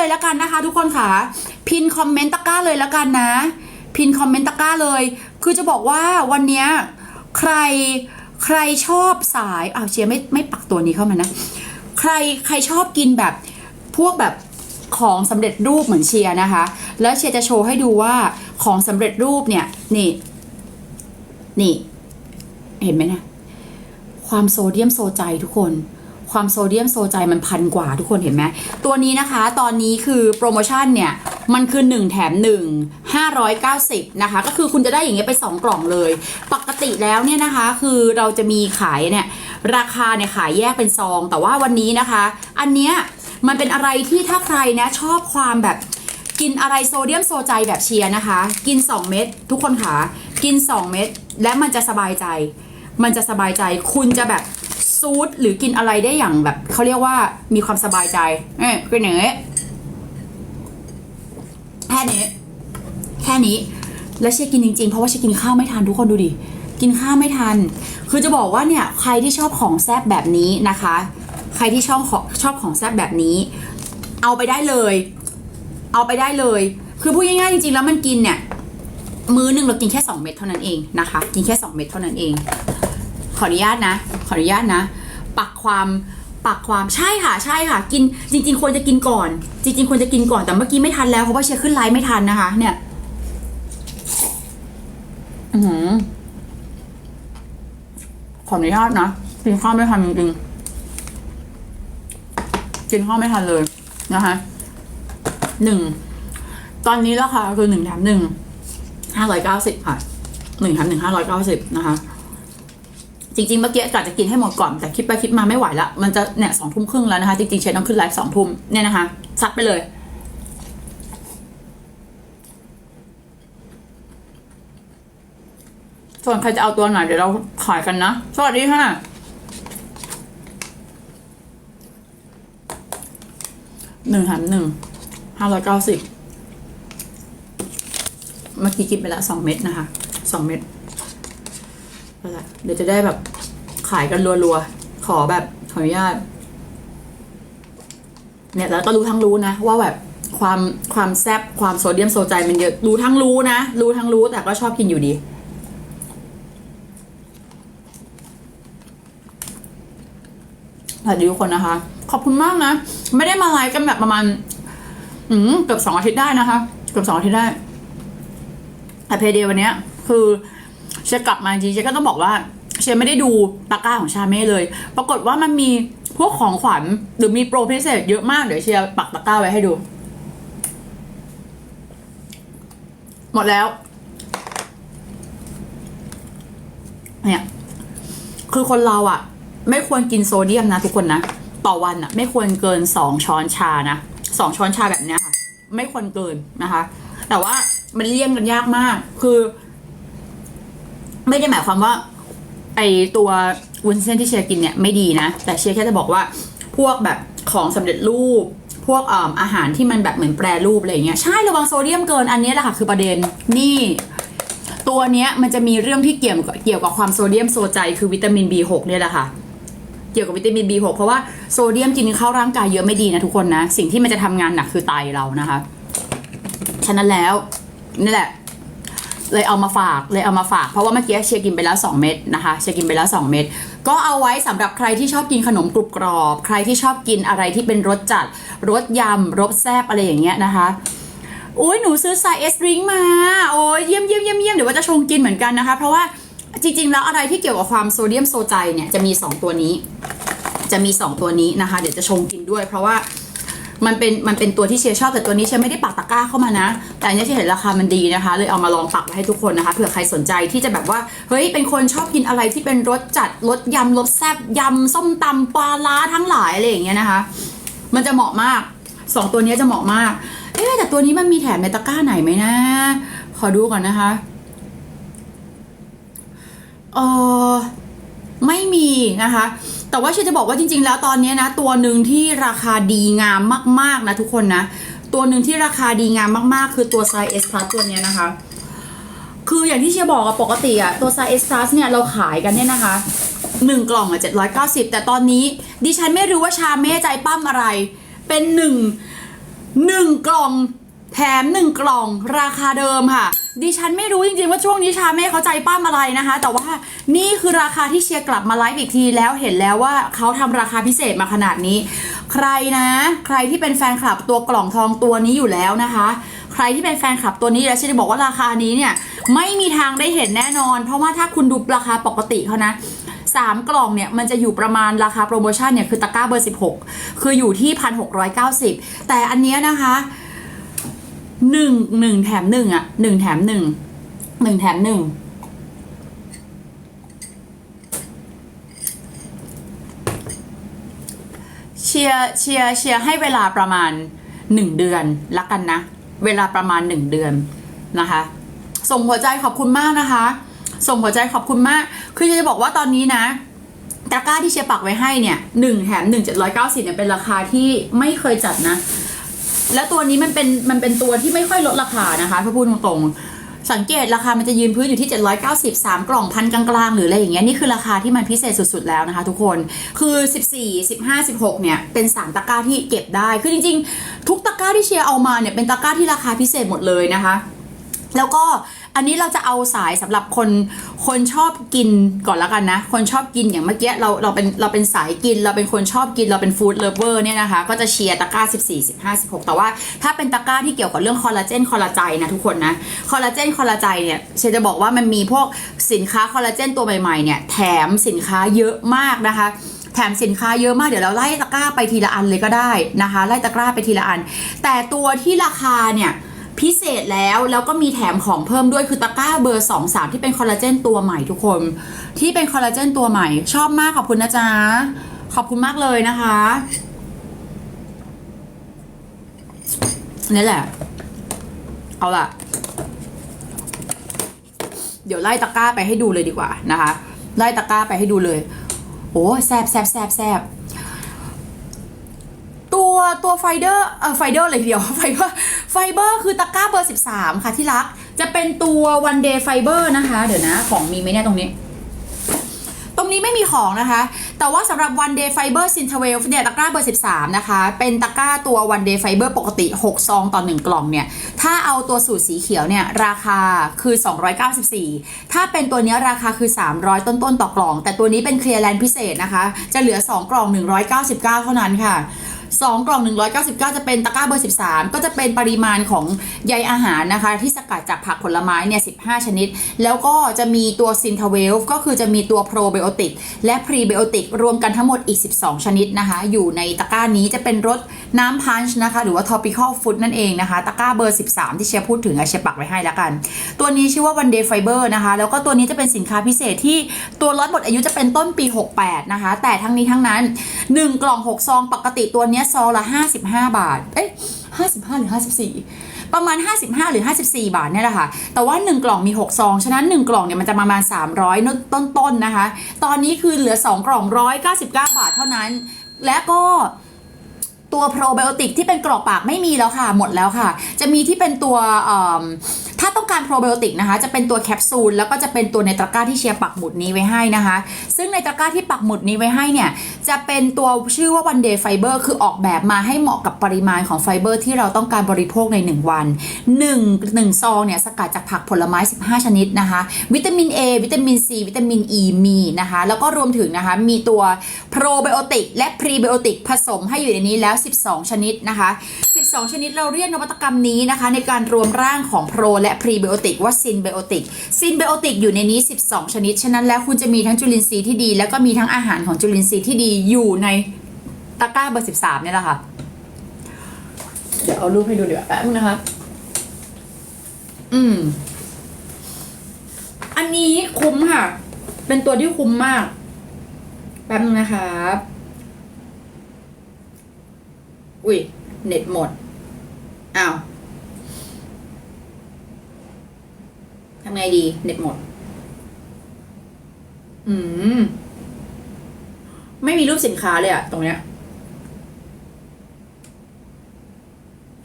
เลยแล้วกันนะคะ ทุกคนค่ะ พินคอมเมนต์ตะกร้าเลยแล้วกันนะ พินคอมเมนต์ตะกร้าเลย คือจะบอกว่าวันนี้ใครใครชอบสายอ้าวเชียร์ไม่ไม่ปักตัวนี้เข้ามานะ ใครใครชอบกินแบบพวกแบบของสำเร็จรูปเหมือนเชียร์นะคะ แล้วเชียร์จะโชว์ให้ดูว่าของสำเร็จรูปเนี่ยนี่ นี่ เห็นไหมนะ ความโซเดียมโซใจทุกคน ความโซเดียมโซใจมันพันกว่าทุกคนเห็นไหมตัวนี้นะคะตอนนี้คือโปรโมชั่นเนี่ยมันคือ 1 แถม 1 590 นะคะ ก็คือคุณจะได้อย่างเงี้ยไป 2 กล่องเลย ปกติแล้วเนี่ยนะคะ คือเราจะมีขายเนี่ย ราคาเนี่ยขายแยกเป็นซอง แต่ว่าวันนี้นะคะ อันเนี้ยมันเป็นอะไรที่ถ้าใครนะชอบความแบบกินอะไรโซเดียมโซใจแบบเชียร์นะคะ กิน 2 เม็ดทุกคนค่ะกิน 2 เม็ดและมันจะสบายใจ มันจะสบายใจคุณจะแบบ ซูดหรือกินอะไรได้อย่างแบบเขาเรียกว่ามีความสบายใจเอ้ยเป็นอย่างนี้แค่นี้แค่นี้แล้วเชียกินจริงๆ เพราะว่าเชียกินข้าวไม่ทันทุกคนดูดิ กินข้าวไม่ทัน คือจะบอกว่าเนี่ยใครที่ชอบของแซบแบบนี้นะคะ ใครที่ชอบของชอบของแซบแบบนี้ เอาไปได้เลย เอาไปได้เลย คือพูดง่ายๆจริงๆแล้วมันกินเนี่ย มื้อหนึ่งเรากินแค่ 2 เม็ดเท่านั้นเองนะคะ กินแค่ 2 เม็ดเท่านั้นเอง ขออนุญาตนะ ขออนุญาตนะ ปักความปักความใช่ค่ะ ใช่ค่ะ กินจริง ๆ ควรจะกินก่อน จริง ๆ ควรจะกินก่อนแต่เมื่อกี้ไม่ทันแล้วเพราะว่าเชียร์ขึ้นไลฟ์ไม่ทันนะคะ เนี่ยอือหือขออนุญาตนะกินข้าวไม่ทันจริงๆกินข้าวไม่ทันเลยนะคะหนึ่งตอนนี้ราคาคือหนึ่งแถมหนึ่งห้าร้อยเก้าสิบค่ะหนึ่งแถมหนึ่งห้าร้อยเก้าสิบนะคะ จริงๆเมื่อกี้กะจะกินให้หมดก่อนแต่คิดไปคิดมาไม่ไหวละมันจะเนี่ยสองทุ่มครึ่งแล้วนะคะ จริงๆเชนต้องขึ้นไลฟ์สองทุ่มเนี่ยนะคะซัดไปเลยส่วนใครจะเอาตัวไหนเดี๋ยวเราขายกันนะ สวัสดีค่ะ หนึ่งแถมหนึ่งห้าร้อยเก้าสิบเมื่อกี้กินไปละสองเม็ดนะคะสองเม็ด เอาละเดี๋ยวจะได้แบบขายกันรัวๆ ขอแบบขออนุญาต เนี่ยแล้วก็รู้ทั้งรู้นะ ว่าแบบความความแซบความโซเดียมโซใจมันเยอะรู้ทั้งรู้นะ รู้ทั้งรู้แต่ก็ชอบกินอยู่ดี สวัสดีทุกคนนะคะ ขอบคุณมากนะ ไม่ได้มาไลฟ์กันแบบประมาณ อืมเกือบสองอาทิตย์ได้นะคะ เกือบสองอาทิตย์ได้แต่เพเดวันเนี้ยคือ เชกลับมาจริงๆเชก็ต้องบอกว่าเชียร์ไม่ได้ดูตะกร้าของชาเม่เลย ปรากฏว่ามันมีพวกของขวัญหรือมีโปรพิเศษเยอะมากเดี๋ยวเชียร์ปักตะกร้าไว้ให้ดู หมดแล้ว เนี่ย คือคนเราอะไม่ควรกินโซเดียมนะทุกคนนะ ต่อวันอะไม่ควรเกินสองช้อนชานะสองช้อนชาแบบเนี้ยค่ะ ไม่ควรเกินนะคะ แต่ว่ามันเลี่ยงกันยากมาก คือ ไม่ได้หมายความว่า ไอตัววุ้นเส้นที่เชียร์กินเนี่ยไม่ดีนะ แต่เชียร์แค่จะบอกว่าพวกแบบของสำเร็จรูป พวกอาอาหารที่มันแบบเหมือนแปรรูปอะไรเงี้ยใช่ระวังโซเดียมเกินอันนี้แหละค่ะคือประเด็นนี่ตัวเนี้ยมันจะมีเรื่องที่เกี่ยวกับเกี่ยวกับความโซเดียมโซใจคือวิตามิน B6 เนี่ยแหละค่ะเกี่ยวกับวิตามิน B6 เพราะว่าโซเดียมกินเข้าร่างกายเยอะไม่ดีนะทุกคนนะ สิ่งที่มันจะทำงานหนักคือไตเรานะคะ ฉะนั้นแล้วนี่แหละ เลยเอามาฝากเลยเอามาฝาก เพราะว่าเมื่อกี้เชียร์กินไปแล้ว 2 เม็ดนะคะเชียร์กินไปแล้ว 2 เม็ดก็เอาไว้สำหรับใครที่ชอบกินขนมกรุบกรอบ ใครที่ชอบกินอะไรที่เป็นรสจัดรสยำรสแซบอะไรอย่างเงี้ยนะคะโอ้ยหนูซื้อไซส์เอสริงมาโอ้ยเยี่ยมเยี่ยมเยี่ยมเยี่ยมเดี๋ยวว่าจะชงกินเหมือนกันนะคะ เพราะว่าจริง ๆ แล้วอะไรที่เกี่ยวกับความโซเดียมโซใจเนี่ยจะมี 2 ตัวนี้ จะมี 2 ตัวนี้นะคะ เดี๋ยวจะชงกินด้วย เพราะว่า มันเป็นมันเป็นตัวที่เชียร์ชอบแต่ตัวนี้เชียร์ไม่ได้ปักตะกร้าเข้ามานะ แต่อันนี้เชียร์เห็นราคามันดีนะคะ เลยเอามาลองปักไว้ให้ทุกคนนะคะเผื่อใครสนใจที่จะแบบว่าเฮ้ยเป็นคนชอบกินอะไรที่เป็นรสจัดรสยำรสแซ่บยำส้มตำปลาล้าทั้งหลายอะไรอย่างเงี้ยนะคะ มันจะเหมาะมากสองตัวนี้จะเหมาะมากเอ๊แต่ตัวนี้มันมีแถมในตะกร้าไหนไหมนะ ขอดูก่อนนะคะเออไม่มีนะคะ แต่ว่าเชนจะบอกว่าจริง ๆ แล้วตอนนี้นะ ตัวหนึ่งที่ราคาดีงามมาก ๆ นะทุกคนนะ ตัวหนึ่งที่ราคาดีงามมากๆ คือตัวไซส์ S Plus ตัวนี้นะคะ คืออย่างที่เชียบอกอะปกติอะตัวไซส์ S Plus เนี่ยเราขายกันเนี่ยนะคะหนึ่งกล่องอะ790 แต่ตอนนี้ ดิฉันไม่รู้ว่าชาเม่ใจปั้มอะไร เป็นหนึ่งหนึ่งกล่องแถมหนึ่งกล่องราคาเดิมค่ะ ดิฉันไม่รู้จริงๆว่าช่วงนี้ชาไม่เขาใจป้ามอะไรนะคะ แต่ว่านี่คือราคาที่เชียร์กลับมาไลฟ์อีกทีแล้วเห็นแล้วว่าเขาทำราคาพิเศษมาขนาดนี้ ใครนะ ใครที่เป็นแฟนคลับตัวกล่องทองตัวนี้อยู่แล้วนะคะ ใครที่เป็นแฟนคลับตัวนี้แล้วฉันจะบอกว่าราคานี้เนี่ยไม่มีทางได้เห็นแน่นอน เพราะว่าถ้าคุณดูราคาปกติเขานะสามกล่องเนี่ยมันจะอยู่ประมาณราคาโปรโมชั่นเนี่ยคือตะกร้าเบอร์ 16 คืออยู่ที่พันหกร้อยเก้าสิบแต่อันเนี้ยนะคะ หนึ่งหนึ่งแถมหนึ่งอะหนึ่งแถมหนึ่งหนึ่งแถมหนึ่งเชียร์เชียร์เชียร์ให้เวลาประมาณหนึ่งเดือนละกันนะ เวลาประมาณหนึ่งเดือนนะคะ ส่งหัวใจขอบคุณมากนะคะ ส่งหัวใจขอบคุณมาก คือจะบอกว่าตอนนี้นะตะกร้าที่เชียร์ปักไว้ให้เนี่ยหนึ่งแถมหนึ่งเจ็ดร้อยเก้าสิบเนี่ยเป็นราคาที่ไม่เคยจัดนะ แล้วตัวนี้มันเป็นมันเป็นตัวที่ไม่ค่อยลดราคานะคะถ้าพูดตรงๆสังเกตราคามันจะยืนพื้นอยู่ที่ 790 3 กล่องพันกลางๆ หรืออะไรอย่างเงี้ยนี่คือราคาที่มันพิเศษสุดๆแล้วนะคะทุกคนคือ 14 15 16 เนี่ยเป็น 3 ตะกร้าที่เก็บได้คือจริงๆ ทุกตะกร้าที่เชียร์เอามาเนี่ยเป็นตะกร้าที่ราคาพิเศษหมดเลยนะคะ แล้วก็ อันนี้เราจะเอาสายสำหรับคนคนชอบกินก่อนแล้วกันนะ คนชอบกินอย่างเมื่อกี้เราเราเป็นเราเป็นสายกิน เราเป็นคนชอบกินเราเป็นฟู้ดเลเวอร์เนี่ยนะคะ ก็จะเชียร์ตะกร้า 14 15 16 แต่ว่าถ้าเป็นตะกร้าที่เกี่ยวกับเรื่องคอลลาเจนคอลลาไจนะทุกคนนะคอลลาเจนคอลลาไจเนี่ยเชจะบอกว่ามันมีพวกสินค้าคอลลาเจนตัวใหม่ๆเนี่ยแถมสินค้าเยอะมากนะคะแถมสินค้าเยอะมากเดี๋ยวเราไล่ตะกร้าไปทีละอันเลยก็ได้นะคะ ไล่ตะกร้าไปทีละอัน แต่ตัวที่ราคาเนี่ย พิเศษแล้วแล้วก็มีแถมของเพิ่มด้วยคือตะกร้าเบอร์ 2 3 ที่เป็นคอลลาเจนตัวใหม่ทุกคน ที่เป็นคอลลาเจนตัวใหม่ ชอบมากขอบคุณนะจ๊ะ ขอบคุณมากเลยนะคะนี่แหละ เอาล่ะ เดี๋ยวไล่ตะกร้าไปให้ดูเลยดีกว่านะคะ ไล่ตะกร้าไปให้ดูเลย โอ้แซบแซบแซบแซบ ตัวไฟเดอร์เอ่อไฟเดอร์เลยทีเดียวไฟเบอร์ไฟเบอร์คือตะกร้าเบอร์ 13 ค่ะที่รัก จะเป็นตัววันเดย์ไฟเบอร์นะคะ เดี๋ยวนะ ของมีไหมเนี่ยตรงนี้ ตรงนี้ไม่มีของนะคะ แต่ว่าสำหรับ One Day Fiber s i n t a w e l เนี่ยตะกร้าเบอร์ 13 นะคะ เป็นตะกร้าตัว One Day Fiber ปกติ 6 ซองต่อ 1 กล่องเนี่ย ถ้าเอาตัวสูตรสีเขียวเนี่ย ราคาคือ 294 ถ้าเป็นตัวนี้ราคาคือ 300 ต้นๆต่อกล่อง แต่ตัวนี้เป็นเคลียร์แลนด์พิเศษนะคะ จะเหลือ 2 กล่อง 199 เท่านั้นค่ะ 2 กล่อง 199 จะเป็นตะกร้าเบอร์ 13 ก็จะเป็นปริมาณของใยอาหารนะคะ ที่สกัดจากผักผลไม้เนี่ย15 ชนิด แล้วก็จะมีตัวซินทาเวลก็คือจะมีตัวโปรไบโอติกและพรีไบโอติกรวมกันทั้งหมดอีก 12 ชนิดนะคะ อยู่ในตะกร้านี้จะเป็นรสน้ำพันช์นะคะ หรือว่า topical food นั่นเองนะคะ ตะกร้าเบอร์ 13 ที่เชียร์พูดถึงอะเชียร์ปักไว้ให้แล้วกัน ตัวนี้ชื่อว่า one day fiber นะคะ แล้วก็ตัวนี้จะเป็นสินค้าพิเศษที่ตัวล็อตหมดอายุจะเป็นต้นปี 68 นะคะ แต่ทั้งนี้ทั้งนั้น 1 กล่อง 6 ซอง ปกติตัวเนี้ยซองละ 55 บาท เอ๊ะ55 หรือ 54 ประมาณ 55 หรือ 54 บาทเนี่ยแหละค่ะ แต่ว่า 1 กล่องมี 6 ซอง ฉะนั้น 1 กล่องเนี่ยมันจะประมาณ 300ต้นๆนะคะ ตอนนี้คือเหลือ 2 กล่อง 199 บาทเท่านั้น และก็ตัวโปรไบโอติกที่เป็นกรอกปากไม่มีแล้วค่ะ หมดแล้วค่ะ จะมีที่เป็นตัว ถ้าต้องการโปรไบโอติกนะคะ จะเป็นตัวแคปซูลแล้วก็จะเป็นตัวในตะกร้าที่เชียร์ปักหมุดนี้ไว้ให้นะคะ ซึ่งในตะกร้าที่ปักหมุดนี้ไว้ให้เนี่ย จะเป็นตัวชื่อว่า one day fiber คือออกแบบมาให้เหมาะกับปริมาณของไฟเบอร์ที่เราต้องการบริโภคใน 1 วัน 1 1 ซองเนี่ย สกัดจากผักผลไม้ 15 ชนิดนะคะ วิตามิน A วิตามิน C วิตามิน E มีนะคะ แล้วก็รวมถึงนะคะ มีตัวโปรไบโอติกและพรีไบโอติกผสมให้อยู่ในนี้แล้ว 12 ชนิดนะคะ 12 ชนิดเราเรียกนวัตกรรมนี้นะคะ ในการรวมร่างของโปรและพรีไบโอติกว่าซินไบโอติกซินไบโอติกอยู่ในนี้ 12 ชนิด ฉะนั้นแล้วคุณจะมีทั้งจุลินทรีย์ที่ดี แล้วก็มีทั้งอาหารของจุลินทรีย์ที่ดีอยู่ในตะกร้าเบอร์ 13เนี่ยแหละค่ะ เดี๋ยวเอารูปให้ดูเดี๋ยวาแป๊บนึงนะคะ อืม อันนี้คุ้มค่ะ เป็นตัวที่คุ้มมาก แป๊บนึงนะครับอุ้ย เน็ตหมด อ้าวำไงดีเน็ตหมด อืม ไม่มีรูปสินค้าเลยอะตรงเนี้ย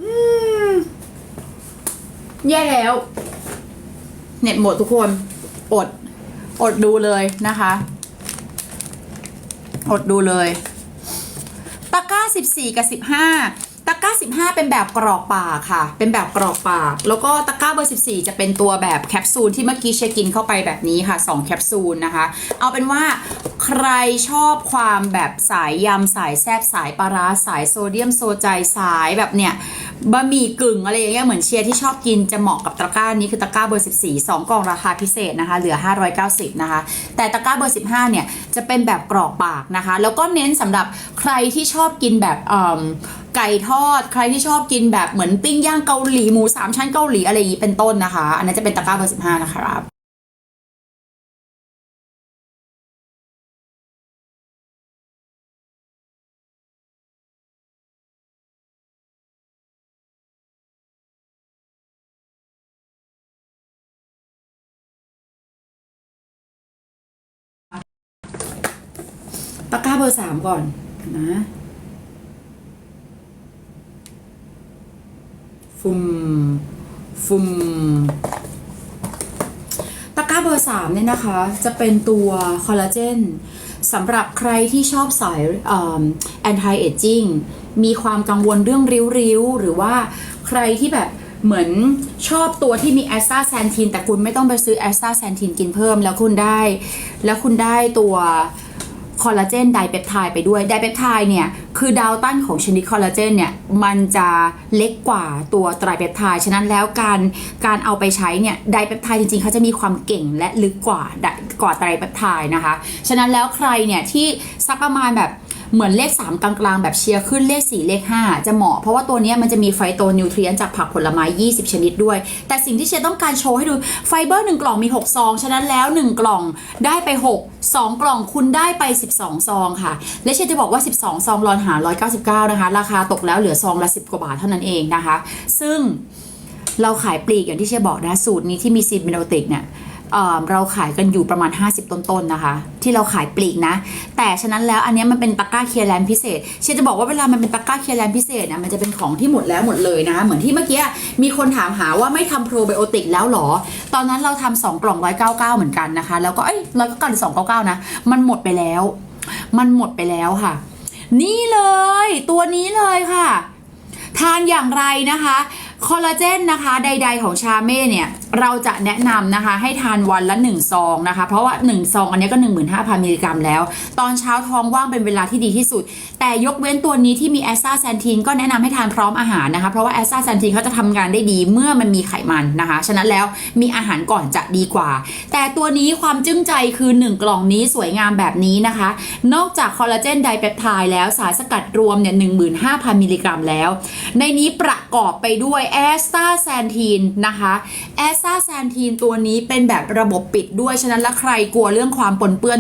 อืม แย่แล้ว เน็ตหมดทุกคน อด อดดูเลยนะคะ อดดูเลย ตะกร้า 14 กับ 15 ตะกร้า 15 เป็นแบบกรอกปากค่ะ เป็นแบบกรอกปาก แล้วก็ตะกร้าเบอร์ 14 จะเป็นตัวแบบแคปซูลที่เมื่อกี้เชคกินเข้าไปแบบนี้ค่ะ 2 แคปซูลนะคะ เอาเป็นว่าใครชอบความแบบสายยำสายแซบสายปลาร้าสายโซเดียมโซใจสายแบบเนี้ย บะหมี่กึ่งอะไรอย่างเงี้ยเหมือนเชียร์ที่ชอบกินจะเหมาะกับตะกร้านี้คือตะกร้าเบอร์ 14 2 กล่องราคาพิเศษนะคะเหลือ 590 นะคะ แต่ตะกร้าเบอร์ 15 เนี่ยจะเป็นแบบกรอกปากนะคะ แล้วก็เน้นสำหรับใครที่ชอบกินแบบไก่ทอด ใครที่ชอบกินแบบเหมือนปิ้งย่างเกาหลีหมูสามชั้นเกาหลีอะไรอย่างนี้เป็นต้นนะคะ อันนั้นจะเป็นตะกร้าเบอร์สิบห้านะครั บตะก้าเบอร์สามก่อนนะฟุมฟุมตะกร้าเบอร์สามเนี่ยนะคะ จะเป็นตัวคอลลาเจนสำหรับใครที่ชอบสายแอนตี้เอจจิ้งมีความกังวลเรื่องริ้วๆ หรือว่าใครที่แบบเหมือนชอบตัวที่มีแอสตาแซนทีนแต่คุณไม่ต้องไปซื้อแอสตาแซนทีนกินเพิ่มแล้วคุณได้ แล้วคุณได้ตัว อลลาเจนไดเปปไทด์ไปด้วยไดเปปไทด์เนี่ยคือดาวตั้นของชนิดคอลลาเจนเนี่ยมันจะเล็กกว่าตัวไตรเปปไทด์ฉะนั้นแล้วการการเอาไปใช้เนี่ยไดเปปไทด์จริงๆเขาจะมีความเก่งและลึกกว่ากว่าไตรเปปไทด์นะคะ ฉะนั้นแล้วใครเนี่ยที่สักประมาณแบบ เหมือนเลข 3 กลางๆ แบบเชียร์ขึ้นเลข 4 เลข 5 จะเหมาะ เพราะว่าตัวนี้มันจะมีไฟโตนิวทรียนจากผักผลไม้ 20 ชนิดด้วย แต่สิ่งที่เชียร์ต้องการโชว์ให้ดูไฟเบอร์ 1 กล่องมี 6 ซอง ฉะนั้นแล้ว 1 กล่องได้ไป 6 2 กล่องคุณได้ไป 12 ซองค่ะ และเชียร์จะบอกว่า 12 ซองรอนหา 199 นะคะ ราคาตกแล้วเหลือซองละ 10 กว่าบาทเท่านั้นเองนะคะ ซึ่งเราขายปลีกอย่างที่เชียร์บอกนะสูตรนี้ที่มีซีดเมโนติกเนี่ย เเราขายกันอยู่ประมาณ 50 ต้นๆนะคะ ที่เราขายปลีกนะ แต่ฉะนั้นแล้วอันนี้มันเป็นตะกร้าเคลียร์แลนพิเศษเชียจะบอกว่าเวลามันเป็นตะกร้าเคลียร์แลนพิเศษนะมันจะเป็นของที่หมดแล้วหมดเลยนะคะเหมือนที่เมื่อกี้มีคนถามหาว่าไม่ทำโปรไบโอติกแล้วหรอ ตอนนั้นเราทำสองกล่อง199เหมือนกันนะคะ แล้วก็เอ้ยร้อยเก้าเก้าหรือสองเก้าเก้านะมันหมดไปแล้ว มันหมดไปแล้วค่ะ นี่เลย ตัวนี้เลยค่ะ ทานอย่างไรนะคะคอลลาเจนนะคะ ใด ๆ ของชาเม่เนี่ย เราจะแนะนำนะคะ ให้ทานวันละ1ซองนะคะ เพราะว่า1ซองอันนี้ก็ 15,000มิลลิกรัมแล้ว ตอนเช้าท้องว่างเป็นเวลาที่ดีที่สุด แต่ยกเว้นตัวนี้ที่มีแอสตาแซนทีนก็แนะนำให้ทานพร้อมอาหารนะคะ เพราะว่าแอสตาแซนทีนเขาจะทำงานได้ดีเมื่อมันมีไขมันนะคะ ฉะนั้นแล้วมีอาหารก่อนจะดีกว่า แต่ตัวนี้ความจึ้งใจคือ 1 กล่องนี้สวยงามแบบนี้นะคะ นอกจากคอลลาเจนไดเปปไทด์แล้วสารสกัดรวมเนี่ย15,000มิลลิกรัมแล้ว ในนี้ประกอบไปด้วยแอสตาแซนทีนนะคะแอสซาแซนทีนตัวนี้เป็นแบบระบบปิดด้วย ฉะนั้นแล้วใครกลัวเรื่องความปนเปื้อน